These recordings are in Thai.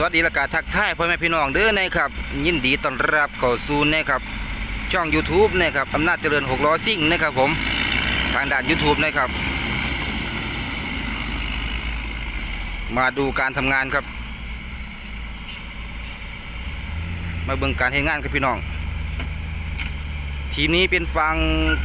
สวัสดีและกาทักทายพ่อแม่พี่น้องเด้อนะครับ ยินดีต้อนรับเข้าสู่นะครับช่อง YouTube นะครับอำนาจเจริญ6ล้อซิ่งนะครับผมทางด้าน YouTube นะครับ มาดูการทำงานครับ มาเบิ่งการให้งานครับพี่น้อง ทีมนี้เป็นฝั่ง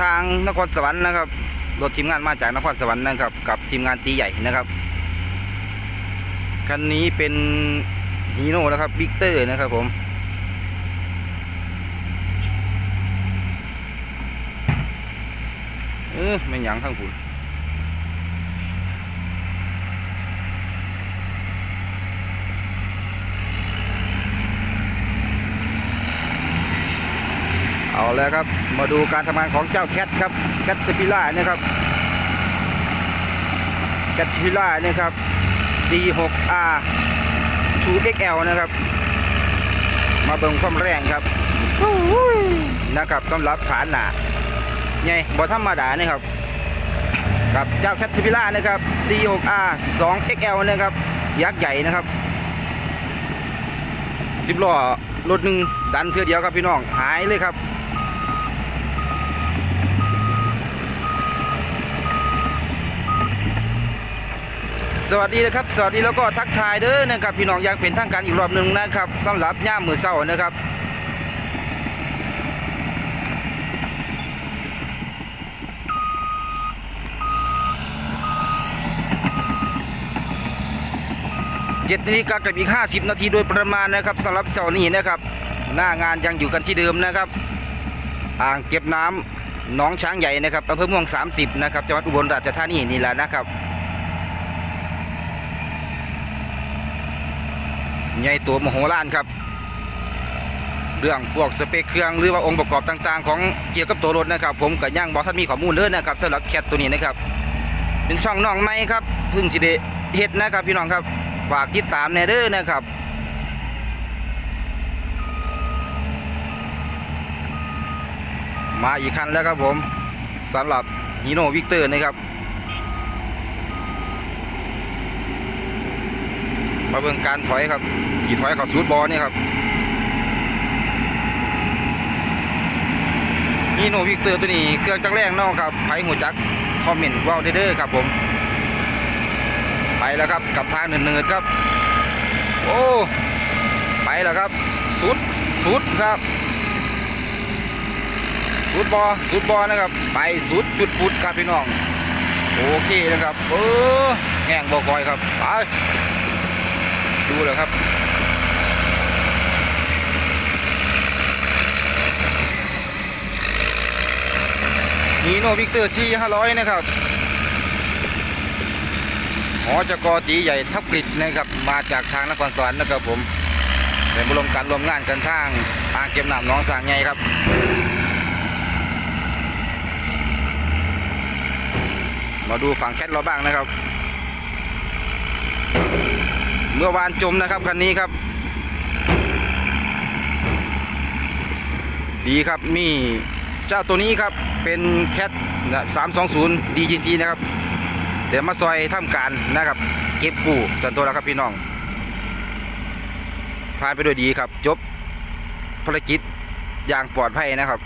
ทางนครสวรรค์นะครับรถทีมงานมาจากนครสวรรค์นะครับ กับทีมงานตีใหญ่นะครับคันนี้เป็น ฮีโน่นะครับบิ๊กเตอร์นะครับผมเออไม่หยังข้างคุณเอาแล้วครับ มาดูการทำงานของเจ้าแคทครับแคทสปิล่านะครับแคทสปิล่านะครับ D6R 2XL นะครับ มาเบิ่งความแรงครับนะครับสำหรับฐานหนาไงบอธรรมดานะครับกับเจ้าแคทพิล่านะครับ D6R 2XL นะครับ ยักษ์ใหญ่นะครับสิบล้อรถหนึ่งดันเทือเดียวครับพี่น้องหายเลยครับ สวัสดีนะครับ สวัสดีแล้วก็ทักทายเด้อนะครับพี่น้องยากเป็นทางการอีกรอบหนึ่งนะครับสำหรับย่ามมือเศร้านะครับเจ็ดนาฬิกากับอีก50นาทีโดยประมาณนะครับสำหรับเสาร์นี้นะครับ หน้างานยังอยู่กันที่เดิมนะครับ อ่างเก็บน้ำหนองช้างใหญ่นะครับอำเภอเมือง30นะครับจังหวัดอุบลราชธานีนี่แหละนะครับ ใหญ่ตัวมโหฬารครับ เรื่องพวกสเปคเครื่องหรือว่าองค์ประกอบต่างๆ ของเกี่ยวกับตัวรถนะครับ ผมก็ย่างบอกท่านมีข้อมูลเลยนะครับสำหรับแคทตัวนี้นะครับ เป็นช่องน้องใหม่ครับพึ่งสิเดเฮ็ดนะครับพี่น้องครับฝากติดตามแน่เด้อนะครับมาอีกคันแล้วครับผมสำหรับฮีโน่วิกเตอร์นะครับ มาเบิ่งการถอยครับขี่ถอยเข้าสูดบอนี่ครับฮีโนวิกเตอร์ตัวนี้เครื่องจักรแรงเนอกครับไผหัวจักคอมเมนต์ว้าวเด้อครับผม ไปแล้วครับกับทางเนินๆครับ โอ้ไปแล้วครับสุดสุดครับสุดบอสุดบอนะครับ ไปสุดจุดพุดครับพี่น้อง โอเคนะครับ เออแง่งบอคอยครับ ไป ดูเลยครับนีโนวิกเตอร์ซีห้าร้อยนะครับหอจกตีใหญ่ทับกฤษนะครับ มาจากทางนครสวรรค์นะครับผมเป็นบรมการรวมงานกันทางอ่างเก็บน้ำน้องสางไงครับมาดูฝั่งแคทเราบ้างนะครับ เมื่อวานจมนะครับคันนี้ครับ ดีครับมีเจ้าตัวนี้ครับเป็นแคท320 DGC นย์ดีจนะครับ เดี๋ยวมาซอยทำการนะครับ เก็บกู้ส่วนตัวแล้วครับพี่น้องผ่านไปด้วยดีครับ จบภารกิจอย่างปลอดภัยนะครับ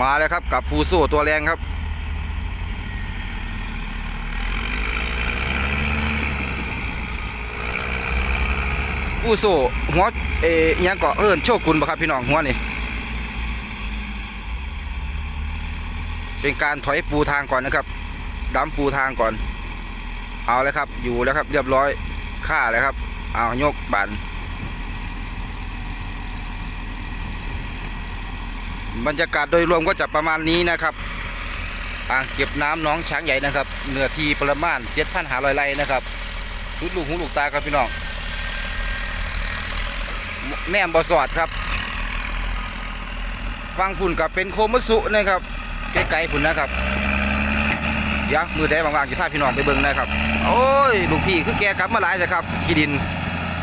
มาแล้วครับกับฟูโซ่ตัวแรงครับ ฟูโซหัวเอยังเกาะเอิญโชกุนบ่ครับพี่น้องหัวนี่เป็นการถอยปูทางก่อนนะครับดำปูทางก่อน เอาเลยครับ อยู่แล้วครับ เรียบร้อยค่าเลยครับ เอายกบันบรรยากาศโดยรวมก็จะประมาณนี้นะครับอ่างเก็บน้ำหน้องช้างใหญ่นะครับเนื้อที่ประมาณ7,500ไร่นะครับสุดลูกหูลูกตาครับพี่น้อง แนมบอสอดครับฟังพุ่นกับเป็นโคมัสุนะครับไกลๆพุ่นนะครับเดี๋ยวมือได้บางๆจะพาพี่น้องไปเบิ่งนะครับ โอ้ยลูกพี่คือแกกลับมาหลายเลยครับกีดิน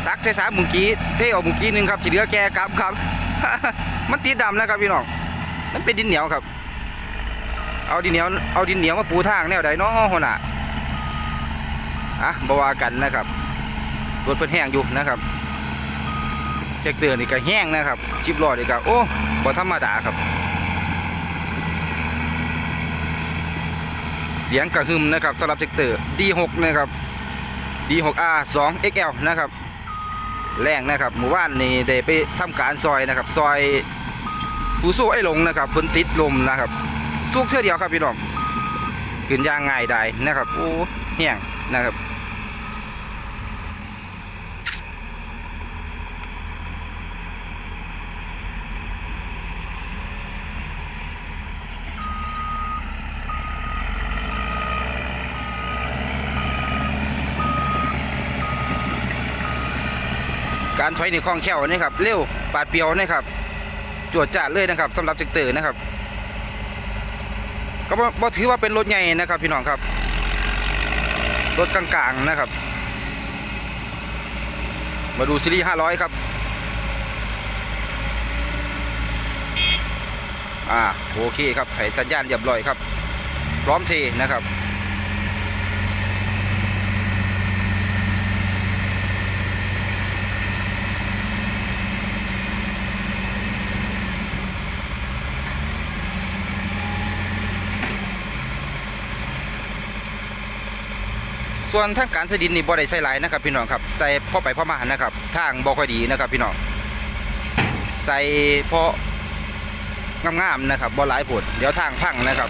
ตักใส่สามมุงกี้เทออกมุงกี้หนึ่งครับที่เหลือแกกลับครับ มันติดำนะครับพี่น้องมันเป็นดินเหนียวครับ เอาดินเหนียวเอาดินเหนียวมาปูทางแนวใดเนาะหัวหน้าอะบวากันนะครับรถเพิ่นแห้งอยู่นะครับ แท็กเตอร์นี่ก็แห้งนะครับชิบล้อนี่ก็โอ้บ่ธรรมดาครับ เสียงกระหึ่มนะครับสำหรับแท็กเตอร์ D6 นะครับ D6R 2 XL นะครับ แรงนะครับหมู่บ้านนี่ได้ไปทำการซอยนะครับ ซอยผู้สู้ไอ้หลงนะครับพิ่นติดลมนะครับสุกเท่าเดียวครับพี่น้องขึ้นย่างง่ายได้นะครับโอ้แห้งนะครับ การถอยนี่คล่องแคล่วนะครับเร็วปาดเปียวนะครับจวดจ้าดเลยนะครับสำหรับจิกเตอร์นะครับ ก็บ่ถือว่าเป็นรถใหญ่นะครับ พี่น้องครับ รถกลางๆนะครับ มาดูซีรีส์500ครับอ่าโอเคครับให้สัญญาณเรียบร้อยครับ พร้อมเทนะครับ ส่วนทางการใส่ดินนี่บ่ได้ใส่หลายนะครับพี่น้องครับใส่พอไปพอมานะครับทางบ่ค่อยดีนะครับพี่น้องใส่เพราะงามๆนะครับบ่หลายผดเดี๋ยวทางพังนะครับ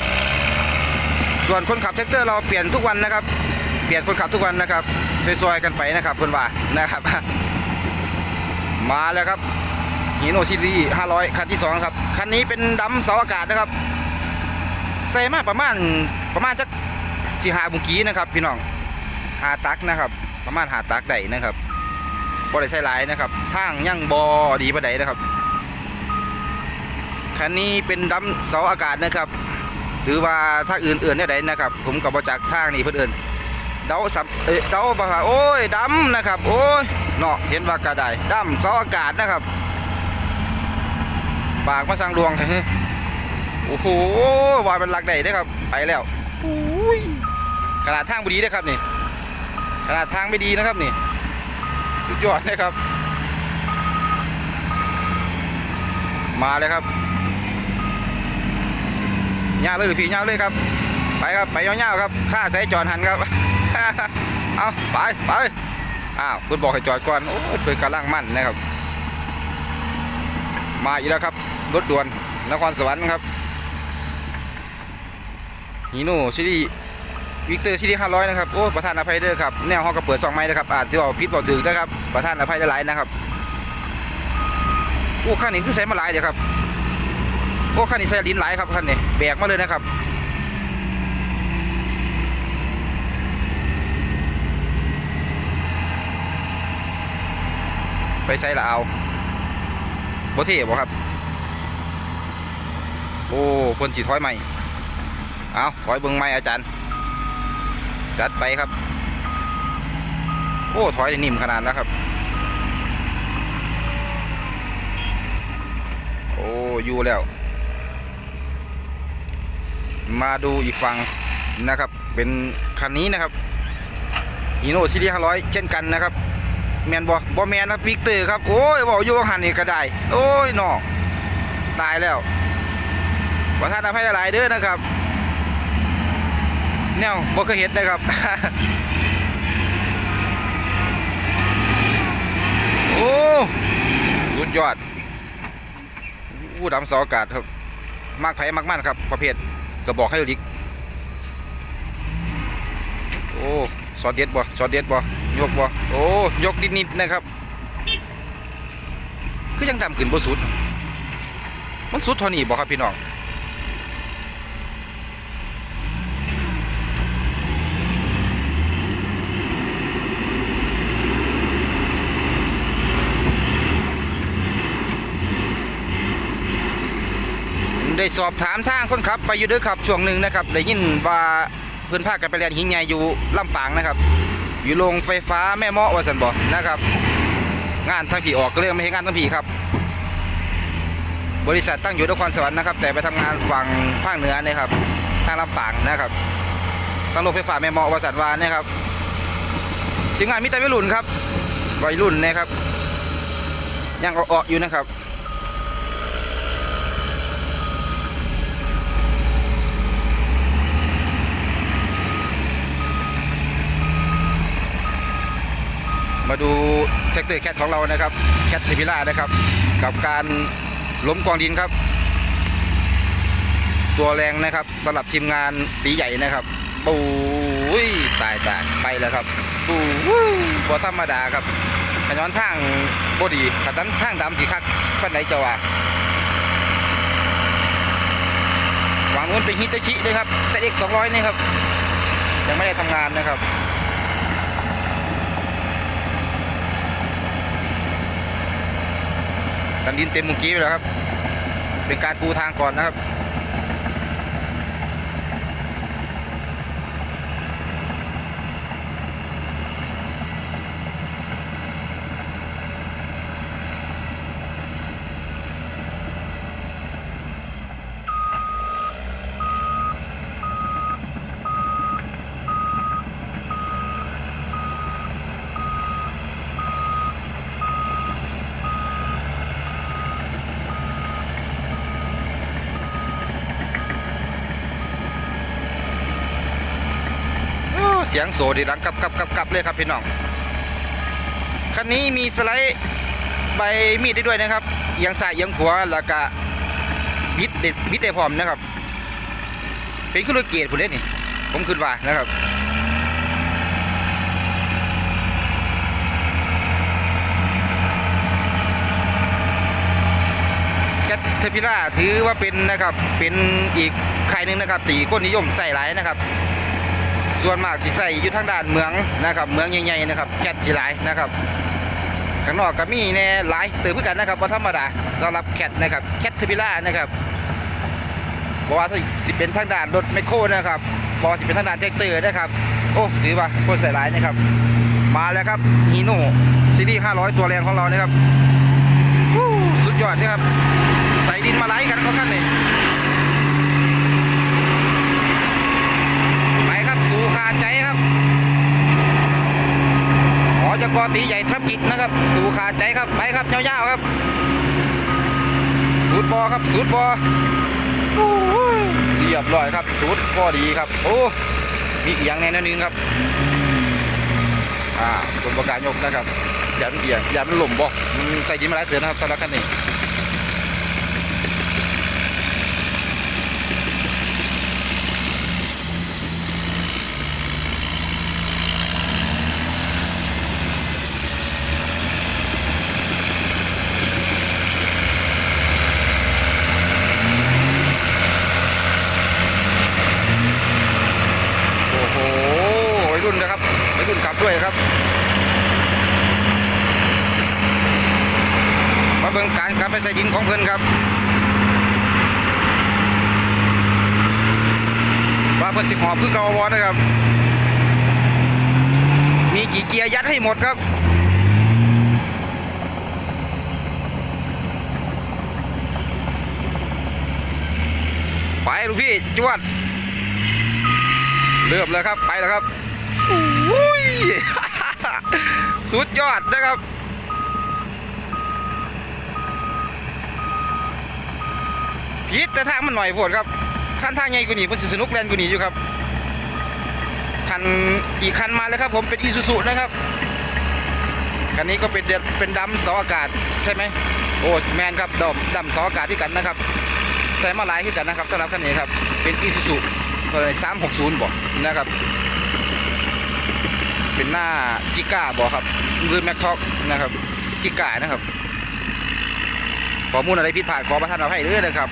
ส่วนคนขับแท็กเตอร์เราเปลี่ยนทุกวันนะครับ เปลี่ยนคนขับทุกวันนะครับซอยๆกันไปนะครับเพื่อนว่านะครับ มาแล้วครับฮีโนซิรี500 คันที่สองครับ คันนี้เป็นดำเสาอากาศนะครับใส่มาประมาณประมาณจักสี่หาบุงกี้นะครับ พี่น้อง หาตักนะครับ ประมาณหาตักได้นะครับบ่ได้ใช้หลายนะครับทางยังบอดีปานใดนะครับคันนี้เป็นดำเสาอากาศนะครับ หรือว่าถ้าอื่นๆเนี่ยใดนะครับ ผมกับบจากทางนี้เพื่นเอินเดาสับเอ้ยเดาบ่าโอ้ยดำนะครับ โอ้ยเนาะเห็นว่ากระไดดำเสาอากาศนะครับ ปากมาสั่งดวงโอ้โหวายเป็นหลักได้เด้ครับ ไปแล้วอุ้ยขนาดทางบดีเด้ครับนี่ ขนาดทางไม่ดีนะครับนี่สุดยอดนะครับ มาเลยครับยาวเลยหรือพี่ยาวเลยครับ ไปครับไปยาวๆครับข้าใส่จอดหันครับเอาไปไปอ้าวคุณบอกให้จอดก่อนโอ้ยเปิดกำลังมั่นนะครับ มาอีกแล้วครับรถด่วนนครสวรรค์ครับฮีโน่ซีรี วิกเตอร์ซีรีส์ห้าร้อยนะครับ โอ้ประธานอภัยเด้อครับ แนวห้องก็เปิดสองไม้นะครับ อาจจะบอกพิษบอกถึงนะครับ ประธานอภัยหลายนะครับ โอ้ข้างนี้คือใส่มาหลายเดี๋ยวครับ โอ้ข้างนี้ใส่ลิ้นหลายครับข้างนี้แบกมาเลยนะครับไปใส่ละเอาบ่เท่บ่ครับ โอ้คนจีถอยใหม่ เอาถอยเบิ้งใหม่อาจารย์ จัดไปครับ โอ้ ถอยได้นิ่มขนาดแล้วครับ โอ้อยู่แล้ว มาดูอีกฝั่งนะครับ เป็นคันนี้นะครับฮีโน่ซีรีส์500เช่นกันนะครับ แมนบอบอแมนครับวิกเตอร์ครับ โอ้ยบอกอยู่ว่าหันนี่ก็ได้ โอ้ยนอตายแล้วประธานอภัยหลายเด้อนะครับ แนวบ่เคยเห็นนะครับ โอ้สุดยอดอู้ดำสาอากาศครับ มากไผ่มากมันครับ ประเภทกระบอกให้ลิก โอ้สอดเด็ดบ่สอดเด็ดบ่ยกบ่โอ้ยกนิดๆนะครับ คือยังดำขึ้นบ่สุด มันสุดเท่านี้บ่ครับพี่น้อง ได้สอบถามทางคนขับ ไปอยู่ด้วยครับช่วงหนึ่งนะครับได้ยินว่าเพื่อนพากันไปเรียนหินใหญ่อยู่ลำปางนะครับ อยู่โรงไฟฟ้าแม่เมาะวาสันบอนะครับ งานทางผีออกก็เลยไม่ใช่งานทางผีครับ บริษัทตั้งอยู่นครสวรรค์นะครับ แต่ไปทำงานฝั่งภาคเหนือนะครับทางลำปางนะครับทางโรงไฟฟ้าแม่เมาะวาสันวานนะครับถึงงานมิตรวิรุณครับวัยรุ่นนะครับยังเอาๆอยู่นะครับ มาดูแท็กเตอร์แคทของเรานะครับแคทเทพิล่านะครับ กับการล้มกองดินครับ ตัวแรงนะครับสำหรับทีมงานตีใหญ่นะครับปูยตายตายไปแล้วครับปูยบ่ธรรมดาครับขย้อนทางบดีขยันทางดำสีคักปันไหนจะว่าหวังนู้นเป็นฮิตาชิเลยครับเซตเอ็กสองร้อยนี่ครับยังไม่ได้ทำงานนะครับ กันดินเต็มมุงกี้ไปแล้วครับ เป็นการปูทางก่อนนะครับ สียงโสดีดังกับกับกับกับเลยครับพี่น้องคันนี้มีสไลด์ใบมีดได้ด้วยนะครับเอียงซ้ายเอียงขวาแล้วก็บิดเด็ดบิดได้พร้อมนะครับ เป็นขึ้นรถเกียร์ผมเล่นนี่ ผมขึ้นว่านะครับแคทเทพิล่าถือว่าเป็นนะครับเป็นอีกใครหนึ่งนะครับตีก้นนิยมใส่หลายนะครับ ส่วนมากสิใส่อยู่ทางด้านเมืองนะครับ เมืองใหญ่ๆนะครับแคทสิหลายนะครับข้างนอกก็มีแน่หลายเติมเพื่อกันนะครับว่าธรรมดาสำหรับแคทนะครับแคทเทพิล่านะครับบอกว่าสิเป็นทางด้านรถไมโครนะครับบอกสิเป็นทางด้านแท็กเตอร์นะครับ โอ้ถือว่าคนใส่หลายนะครับ มาแล้วครับฮีโน่ซีรีส์500 ตัวแรงของเรานะครับสุดยอดนะครับใส่ดินมาไล่กันเขาขั้นเลยไปครับสู่ขาด ใจครับขอจะกอตีใหญ่ทับกิจนะครับ สู่ขาดใจครับไปครับยาวๆครับสูดบอครับสูดบอโอ้ยเรียบร้อยครับสูดบอดีครับ โอ้มีอีกอย่างแน่นอนนึงครับอ่าตัวประกาศยกนะครับอย่ามันเบี่ยงอย่ามันหล่มบ่มันใส่ดินมาหลายเถื่อนนะครับสำหรับคันนี้ โอ้โหวัยรุ่นนะครับวัยรุ่นขับด้วยครับ มาเบิ่งการการไปใส่ดินของเพิ่นครับว่าเพิ่นสิหอบคือเกาวอนะครับ มีกี่เกียร์ยัดให้หมดครับไปลูกพี่จวดเริ่มแล้วครับไปแล้วครับอุ้ยสุดยอดนะครับ พีดแต่ทางมันหน่อยโพดครับคันทางใหญ่กว่านี้มันสินุกแลนกว่านี้อยู่ครับคันอีกคันมาแล้วครับผมเป็นอีซูซุนะครับคันนี้ก็เป็นเดเป็นดำเสาอากาศใช่ไหมโอ้แมนครับดำดำเสาอากาศที่กันนะครับใส่มาหลายที่กันนะครับสำหรับคันนี้ครับเป็นอีซูซุเลยสามหกศูนย์บอกนะครับ เป็นหน้าจิก้าบอกครับหรือแม็กท็อกนะครับจิก้านะครับข้อมูลอะไรผิดพลาดขอประทานอภัยด้วยนะครับ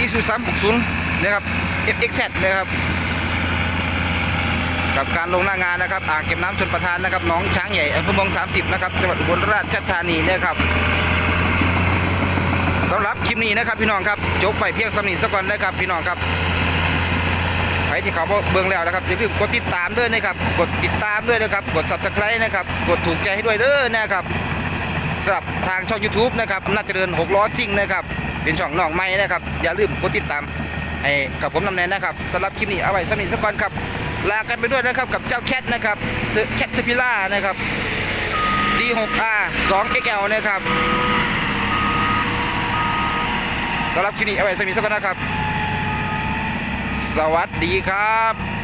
อีซูสามหกศูนย์นะครับ FXZ นะครับกับการลงหน้างานนะครับอ่างเก็บน้ำชนประทานนะครับน้องช้างใหญ่อำเภอเมือง30 นะครับจังหวัดอุบลราชธานีนะครับสำหรับคลิปนี้นะครับ พี่น้องครับจบไปเพียงสำนีสักวันนะครับ พี่น้องครับใครที่เขาเบิ่งแล้วนะครับอย่าลืมกดติดตามด้วยนะครับ กดติดตามด้วยนะครับ กด subscribe นะครับ กดถูกใจให้ด้วยเด้อนะครับสำหรับทางช่อง YouTube นะครับน่าจะเดิน6ล้อซิ่งนะครับ เป็นช่องน้องใหม่นะครับ อย่าลืมกดติดตามให้กับผมนำแนนนะครับสำหรับคลิปนี้เอาไว้สำนีสักวันครับ ลากันไปด้วยนะครับกับเจ้าแคทนะครับแคทพิล่านะครับ D6R 2XL นะครับสำหรับคลิปนี้เอาไว้สมีสักกันนะครับ สวัสดีครับ